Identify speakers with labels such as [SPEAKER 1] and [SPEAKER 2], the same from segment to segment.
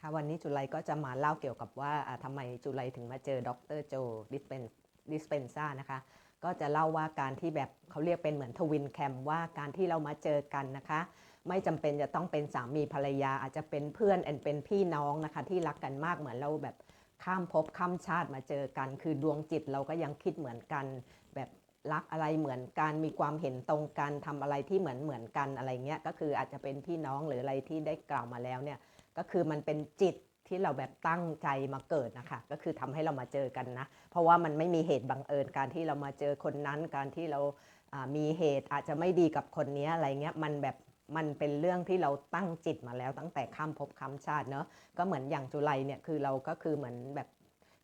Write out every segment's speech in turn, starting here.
[SPEAKER 1] ค่ะวันนี้จุลัยก็จะมาเล่าเกี่ยวกับว่าอ่าทำไมจุลัยถึงมาเจอดรโจดิสเปนดิสเปนซ่านะคะ ก็จะเล่าว่าการที่แบบเขาเรียกเป็นเหมือนทวินแคมว่าการที่เรามาเจอกันนะคะ ไม่จำเป็นจะต้องเป็นสามีภรรยา อาจจะเป็นเพื่อนแอนเป็นพี่น้องนะคะ ที่รักกันมากเหมือนเราแบบข้ามภพข้ามชาติมาเจอกัน คือดวงจิตเราก็ยังคิดเหมือนกัน แบบรักอะไรเหมือนกันมีความเห็นตรงกันทำอะไรที่เหมือนเหมือนกันอะไรเงี้ยก็คืออาจจะเป็นพี่น้องหรืออะไรที่ได้กล่าวมาแล้วเนี่ย ก็คือมันเป็นจิตที่เราแบบตั้งใจมาเกิดนะคะ ก็คือทำให้เรามาเจอกันนะ เพราะว่ามันไม่มีเหตุบังเอิญการที่เรามาเจอคนนั้นการที่เราอ่ามีเหตุอาจจะไม่ดีกับคนนี้อะไรเงี้ยมันแบบมันเป็นเรื่องที่เราตั้งจิตมาแล้วตั้งแต่ข้ามภพข้ามชาติเนาะก็เหมือนอย่างจุลัยเนี่ยคือเราก็คือเหมือนแบบ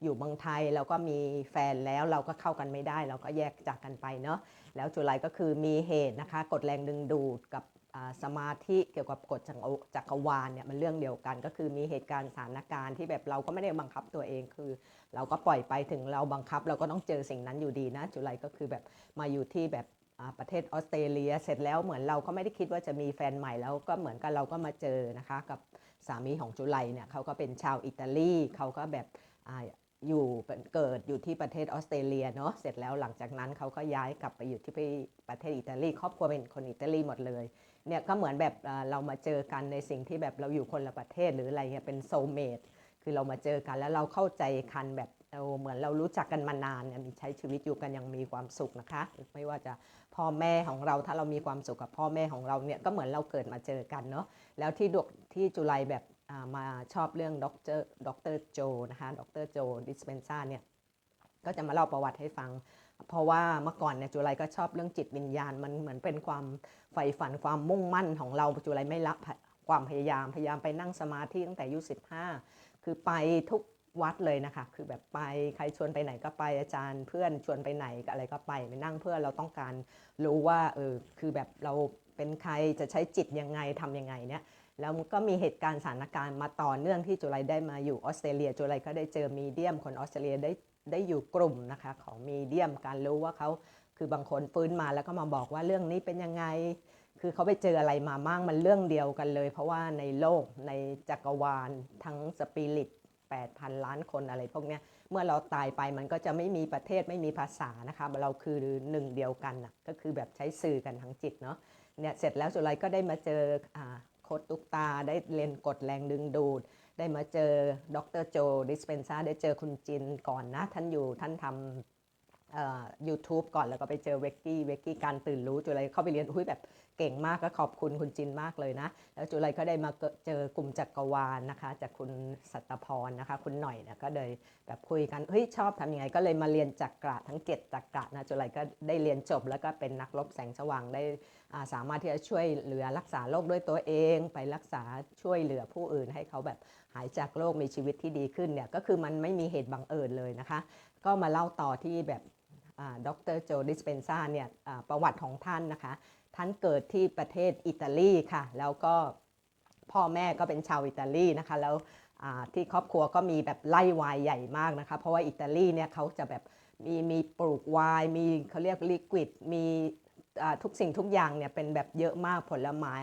[SPEAKER 1] อยู่เมืองไทยแล้วก็มีแฟนแล้วเราก็เข้ากันไม่ได้ เราก็แยกจากกันไปเนาะแล้วจุลัยก็คือมีเหตุนะคะ กดแรงดึงดูดกับ สมาธิเกี่ยวกับกฎจักรจักรวาลเนี่ยมันเรื่องเดียวกัน ก็คือมีเหตุการณ์สถานการณ์ที่แบบเราก็ไม่ได้บังคับตัวเองคือ เราก็ปล่อยไปถึงเราบังคับ เราก็ต้องเจอสิ่งนั้นอยู่ดีนะจุลัยก็คือแบบมาอยู่ที่แบบประเทศออสเตรเลีย เสร็จแล้วเหมือนเราก็ไม่ได้คิดว่าจะมีแฟนใหม่แล้วก็เหมือนกันเราก็มาเจอนะคะกับสามีของจุลัยเนี่ยเขาก็เป็นชาวอิตาลีเขาก็แบบออยู่เกิดอยู่ที่ประเทศออสเตรเลียเนาะเสร็จแล้วหลังจากนั้นเขาก็ย้ายกลับไปอยู่ที่ประเทศอิตาลีครอบครัวเป็นคนอิตาลีหมดเลย เนี่ยก็เหมือนแบบเรามาเจอกันในสิ่งที่แบบเราอยู่คนละประเทศหรืออะไรเงี้ยเป็นโซเมดคือเรามาเจอกันแล้วเราเข้าใจคันแบบเราเหมือนเรารู้จักกันมานานเนี่ยมีใช้ชีวิตอยู่กันยังมีความสุขนะคะ ไม่ว่าจะพ่อแม่ของเราถ้าเรามีความสุขกับพ่อแม่ของเราเนี่ยก็เหมือนเราเกิดมาเจอกันเนาะแล้วที่ดกที่จุลัยแบบามาชอบเรื่องดรดรโจนะคะด็อกเตอร์โจดิสเปนซ่าเนี่ยก็จะมาเล่าประวัติให้ฟัง เพราะว่าเมื่อก่อนเนี่ยจุลัยก็ชอบเรื่องจิตวิญญาณมันเหมือนเป็นความใฝ่ฝันความมุ่งมั่นของเราจุลัยไม่ละความพยายามพยายามไปนั่งสมาธิตั้งแต่อายุ15 คือไปทุกวัดเลยนะคะ คือแบบไปใครชวนไปไหนก็ไปอาจารย์เพื่อนชวนไปไหนอะไรก็ไปไปนั่งเพื่อเราต้องการรู้ว่าเออคือแบบเราเป็นใครจะใช้จิตยังไงทำยังไงเนี่ยแล้วก็มีเหตุการณ์สถานการณ์มาต่อเนื่องที่จุลัยได้มาอยู่ออสเตรเลียจุลัยก็ได้เจอมีเดียมคนออสเตรเลียได้ ได้อยู่กลุ่มนะคะของมีเดียมการรู้ว่าเขาคือบางคนฟื้นมาแล้วก็มาบอกว่าเรื่องนี้เป็นยังไง คือเขาไปเจออะไรมามั่งมันเรื่องเดียวกันเลย เพราะว่าในโลกในจักรวาลทั้งสปิริต8,000 ล้านคนอะไรพวกนี้เมื่อเราตายไปมันก็จะไม่มีประเทศไม่มีภาษานะคะเราคือหนึ่งเดียวกันนะก็คือแบบใช้สื่อกันทั้งจิตเนาะเนี่ยเสร็จแล้วสุไลก็ได้มาเจออโคตตุกตาได้เรียนกฎแรงดึงดูด ได้มาเจอดรโจดิสเปนซาได้เจอคุณจินก่อนนะ ท่านอยู่ท่านทำยูทูบก่อนแล้วก็ไปเจอเวกกี้เวกกี้การตื่นรู้จุลัยเข้าไปเรียนอุ้ยแบบเก่งมากก็ขอบคุณคุณจินมากเลยนะ แล้วจุลัยก็ได้มาเจอกลุ่มจักรวาลนะคะ จากคุณสัตพรนะคะ คุณหน่อยนะก็เลยแบบคุยกันเฮ้ยชอบทำยังไง ก็เลยมาเรียนจักระทั้ง7จักระนะจุลัยก็ได้เรียนจบแล้วก็เป็นนักรบแสงสว่างได้ สามารถที่จะช่วยเหลือรักษาโรคด้วยตัวเอง ไปรักษาช่วยเหลือผู้อื่น ให้เขาแบบหายจากโรคมีชีวิตที่ดีขึ้นเนี่ยก็คือมันไม่มีเหตุบังเอิญเลยนะคะ ก็มาเล่าต่อที่แบบดรโจดิสเปนซาเนี่ยประวัติของท่านนะคะ ท่านเกิดที่ประเทศอิตาลีค่ะ แล้วก็พ่อแม่ก็เป็นชาวอิตาลีนะคะ แล้วที่ครอบครัวก็มีแบบไร่ไวน์ใหญ่มากนะคะ เพราะว่าอิตาลีเนี่ยเขาจะแบบมีมีปลูกไวน์มีเขาเรียกลิควิด มี ทุกสิ่งทุกอย่างเนี่ยเป็นแบบเยอะมากผลไม้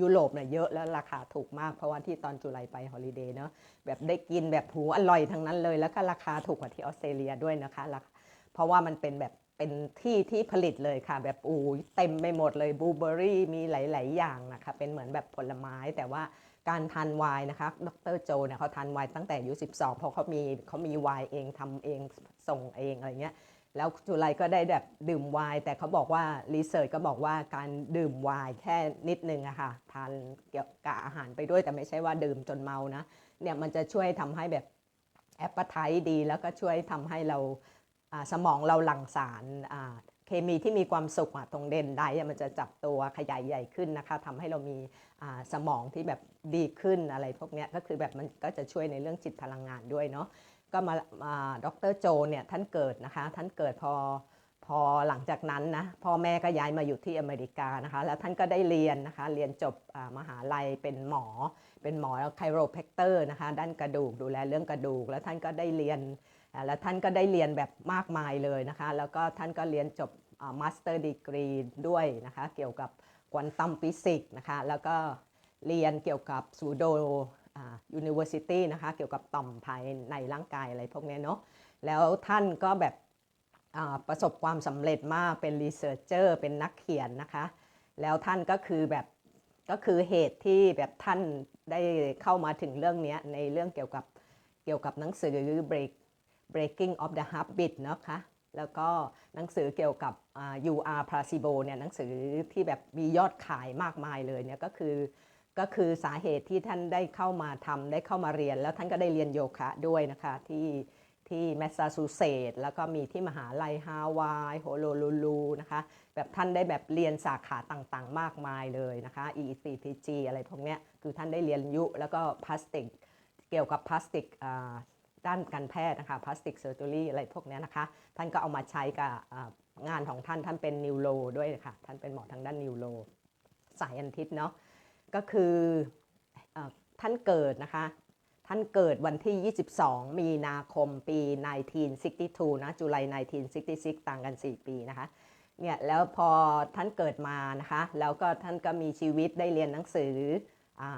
[SPEAKER 1] ยุโรปเนี่ยเยอะแล้วราคาถูกมากเพราะว่าที่ตอนจุลัยไปฮอลิเดย์เนาะแบบได้กินแบบหูอร่อยทั้งนั้นเลย แล้วก็ราคาถูกกว่าที่ออสเตรเลียด้วยนะคะเพราะว่ามันเป็นแบบเป็นที่ที่ผลิตเลยค่ะ แบบอูเต็มไปหมดเลยบลูเบอรี่มีหลาย ๆ อย่างนะคะเป็นเหมือนแบบผลไม้แต่ว่าการทานไวน์นะคะดรโจเนี่ยเขาทานไวน์ตั้งแต่อายุ12เพราะเขามีเขามีไวน์เองทำเองส่งเองอะไรเงี้ย แล้วจุไลก็ได้แบบดื่มไวน์แต่เขาบอกว่ารีเสิร์ชก็บอกว่าการดื่มไวน์แค่นิดนึงอะค่ะทานเกี่ยวกับอาหารไปด้วยแต่ไม่ใช่ว่าดื่มจนเมานะเนี่ยมันจะช่วยทำให้แบบแอปเปอร์ไทดี แล้วก็ช่วยทำให้เราสมองเราหลั่งสารเคมีที่มีความสุขตรงเด่นไดอะมันจะจับตัวขยายใหญ่ขึ้นนะคะทำให้เรามีสมองที่แบบดีขึ้นอะไรพวกนี้ก็คือแบบมันก็จะช่วยในเรื่องจิตพลังงานด้วยเนาะ ก็มาดรโจเนี่ยท่านเกิดนะคะ ท่านเกิดพอพอหลังจากนั้นนะพ่อแม่ก็ย้ายมาอยู่ที่อเมริกานะคะ แล้วท่านก็ได้เรียนนะคะ เรียนจบมหาลัยเป็นหมอ เป็นหมอไคโรแพคเตอร์นะคะ ด้านกระดูกดูแลเรื่องกระดูก แล้วท่านก็ได้เรียน แล้วท่านก็ได้เรียนแบบมากมายเลยนะคะ แล้วก็ท่านก็เรียนจบมาสเตอร์ดีกรีด้วยนะคะ เกี่ยวกับควอนตัมฟิสิกส์นะคะ แล้วก็เรียนเกี่ยวกับซูโด University นะคะ เกี่ยวกับต่อมภายในร่างกายอะไรพวกนี้เนาะ แล้วท่านก็แบบประสบความสำเร็จมาก เป็นรีเสิร์ชเจอร์ เป็นนักเขียนนะคะ แล้วท่านก็คือแบบก็คือเหตุที่แบบท่านได้เข้ามาถึงเรื่องนี้ในเรื่องเกี่ยวกับเกี่ยวกับหนังสือ Break Breaking of the Habit นะคะแล้วก็หนังสือเกี่ยวกับ U R placebo เนี่ยหนังสือที่แบบมียอดขายมากมายเลยเนี่ยก็คือ ก็คือสาเหตุที่ท่านได้เข้ามาทำได้เข้ามาเรียน แล้วท่านก็ได้เรียนโยคะด้วยนะคะที่ที่แมสซาชูเซตส์แล้วก็มีที่มหาลัยฮาวายโฮโลลูลูนะคะแบบท่านได้แบบเรียนสาขาต่างๆ มากมายเลยนะคะ ECPG อะไรพวกเนี้ยคือท่านได้เรียนยุ แล้วก็พลาสติก เกี่ยวกับพลาสติกด้านการแพทย์นะคะพลาสติกเซอร์จอรี่อะไรพวกเนี้ยนะคะ ท่านก็เอามาใช้กับงานของท่านท่านเป็นนิวโรด้วยค่ะ ท่านเป็นหมอทางด้านนิวโรสายอันทิตเนาะ ก็คืออท่านเกิดนะคะ ท่านเกิดวันที่ 22 มีนาคมปี 1962 นะ จุลาย1966 ต่างกัน 4 ปีนะคะ เนี่ย แล้วพอท่านเกิดมานะคะ แล้วก็ท่านก็มีชีวิตได้เรียนหนังสืออา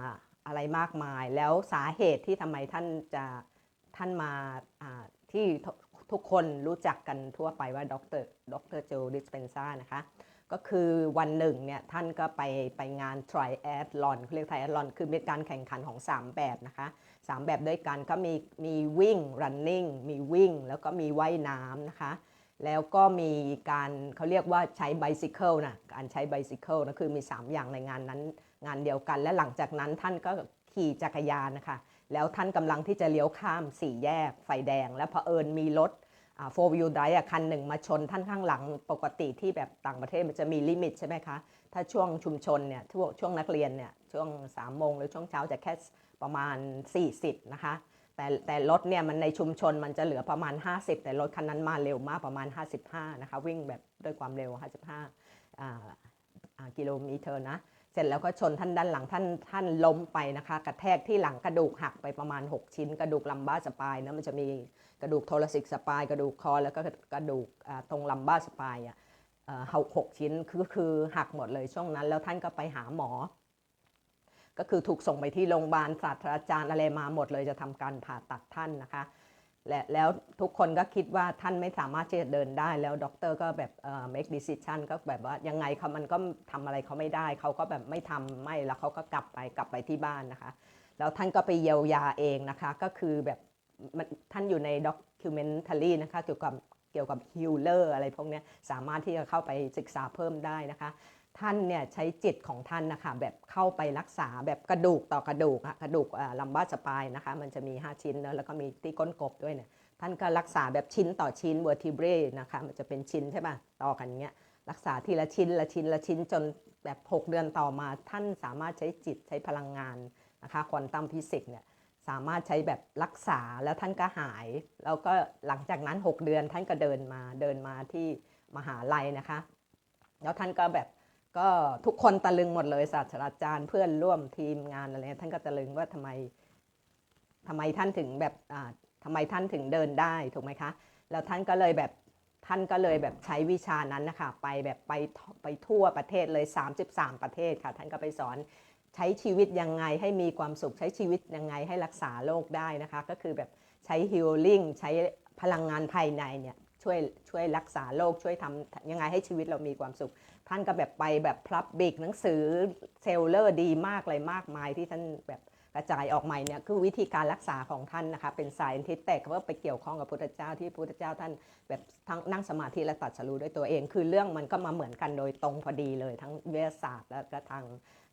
[SPEAKER 1] อะไรมากมาย แล้วสาเหตุที่ทำไมท่านจะท่านมาที่ทุทุกคนรู้จักกันทั่วไปว่าดรดรโจดิสเปนซ่านะคะ ก็คือวันหนึ่งเนี่ยท่านก็ไปไปงาน Triathlon เขาเรียก Triathlon คือเป็นการแข่งขันของ 3 แบบนะคะ 3 แบบด้วยกันก็มีมีวิ่ง running มีวิ่ง แล้วก็มีว่ายน้ำนะคะ แล้วก็มีการเขาเรียกว่าใช้ bicycle นะการใช้ bicycle นะคือมี 3 อย่างในงานนั้นงานเดียวกัน และหลังจากนั้นท่านก็ขี่จักรยานนะคะ แล้วท่านกำลังที่จะเลี้ยวข้ามสี่แยกไฟแดง แล้วเผอิญมีรถ โฟวิวไดอะคันหนึ่งมาชนท่านข้างหลังปกติที่แบบต่างประเทศมันจะมีลิมิตใช่ไหมคะ ถ้าช่วงชุมชนเนี่ยช่วงช่วงนักเรียนเนี่ยช่วง3ามโมงหรือช่วงเช้าจะแค่ประมาณ 40 นะคะ แต่แต่รถเนี่ยมันในชุมชนมันจะเหลือประมาณ 50 แต่รถคันนั้นมาเร็วมากประมาณ 55 นะคะ วิ่งแบบด้วยความเร็ว 55อ่าอ่ากิโลเมตรนะ เสร็จแล้วก็ชนท่านด้านหลังท่านท่านล้มไปนะคะ กระแทกที่หลังกระดูกหักไปประมาณ 6 ชิ้น กระดูกลัมบ้าสปายนะมันจะมีกระดูกโทรซิกสปาย กระดูกคอแล้วก็กระดูกตรงลัมบ้าสปายอะเอ่อหกหกชิ้นคือคือหักหมดเลยช่วงนั้น แล้วท่านก็ไปหาหมอ ก็คือถูกส่งไปที่โรงพยาบาลศาสตราจารย์อะไรมาหมดเลยจะทำการผ่าตัดท่านนะคะ และแล้วทุกคนก็คิดว่าท่านไม่สามารถที่จะเดินได้ แล้วด็อกเตอร์ก็แบบเอ่อ make decision ก็แบบว่ายังไงเขามันก็ทำอะไรเขาไม่ได้ เขาก็แบบไม่ทำไม่แล้วเขาก็กลับไปกลับไปที่บ้านนะคะ แล้วท่านก็ไปเยียวยาเองนะคะ ก็คือแบบท่านอยู่ในด็อกคิวเมนท r y นะคะเกี่ยวกับเกี่ยวกับฮิลเลอร์อะไรพวกนี้สามารถที่จะเข้าไปศึกษาเพิ่มได้นะคะ ท่านเนี่ยใช้จิตของท่านนะคะแบบเข้าไปรักษาแบบกระดูกต่อกระดูกกระดูกลัมบ้าสปายนะคะมันจะมี 5 ชิ้นเนอะแล้วก็มีที่ก้นกบด้วยเนี่ยท่านก็รักษาแบบชิ้นต่อชิ้น vertebrae นะคะมันจะเป็นชิ้นใช่ป่ะต่อกันเงี้ยรักษาทีละชิ้นละชิ้นละชิ้นจนแบบ 6 เดือนต่อมาท่านสามารถใช้จิตใช้พลังงานนะคะควอนตัมฟิสิกส์เนี่ยสามารถใช้แบบรักษาแล้วท่านก็หาย แล้วก็หลังจากนั้น 6 เดือนท่านก็เดินมาเดินมาที่มหาลัยนะคะ แล้วท่านก็แบบ ก็ทุกคนตะลึงหมดเลยศาสตราจารย์เพื่อนร่วมทีมงานอะไรเงี้ยท่านก็ตะลึงว่าทำไมทำไมท่านถึงแบบอ่าทำไมท่านถึงเดินได้ถูกไหมคะแล้วท่านก็เลยแบบท่านก็เลยแบบใช้วิชานั้นนะคะไปแบบไปไปทั่วประเทศเลย 33 ประเทศค่ะ ท่านก็ไปสอนใช้ชีวิตยังไงให้มีความสุขใช้ชีวิตยังไงให้รักษาโรคได้นะคะ ก็คือแบบใช้ฮิลลิ่งใช้พลังงานภายในเนี่ยช่วยช่วยรักษาโรคช่วยทำยังไงให้ชีวิตเรามีความสุข ท่านก็แบบไปแบบพลับบิกหนังสือเซลเลอร์ดีมากเลยมากมายที่ท่านแบบกระจายออกใหม่เนี่ยคือวิธีการรักษาของท่านนะคะเป็นสายทิศแต่ก็ว่าไปเกี่ยวข้องกับพุทธเจ้าที่พุทธเจ้าท่านแบบทั้งนั่งสมาธิและตัดสรู้ด้วยตัวเอง คือเรื่องมันก็มาเหมือนกันโดยตรงพอดีเลย ทั้งวิทยาศาสตร์แล้วก็ทาง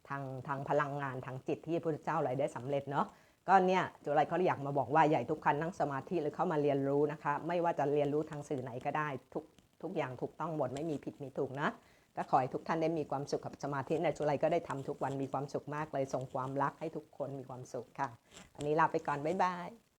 [SPEAKER 1] ทางทางพลังงานทางจิตที่พระพุทธเจ้าอะไรได้สำเร็จเนาะก็เนี่ยจุไรเขาอยากมาบอกว่าใหญ่ทุกคันนั่งสมาธิหรือเข้ามาเรียนรู้นะคะ ไม่ว่าจะเรียนรู้ทางสื่อไหนก็ได้ทุกทุกอย่างถูกต้องหมดไม่มีผิดมีถูกนะ ก็ขอให้ทุกท่านได้มีความสุขกับสมาธิในจุไรก็ได้ทำทุกวันมีความสุขมากเลยส่งความรักให้ทุกคนมีความสุขค่ะ อันนี้ลาไปก่อน บ๊ายบาย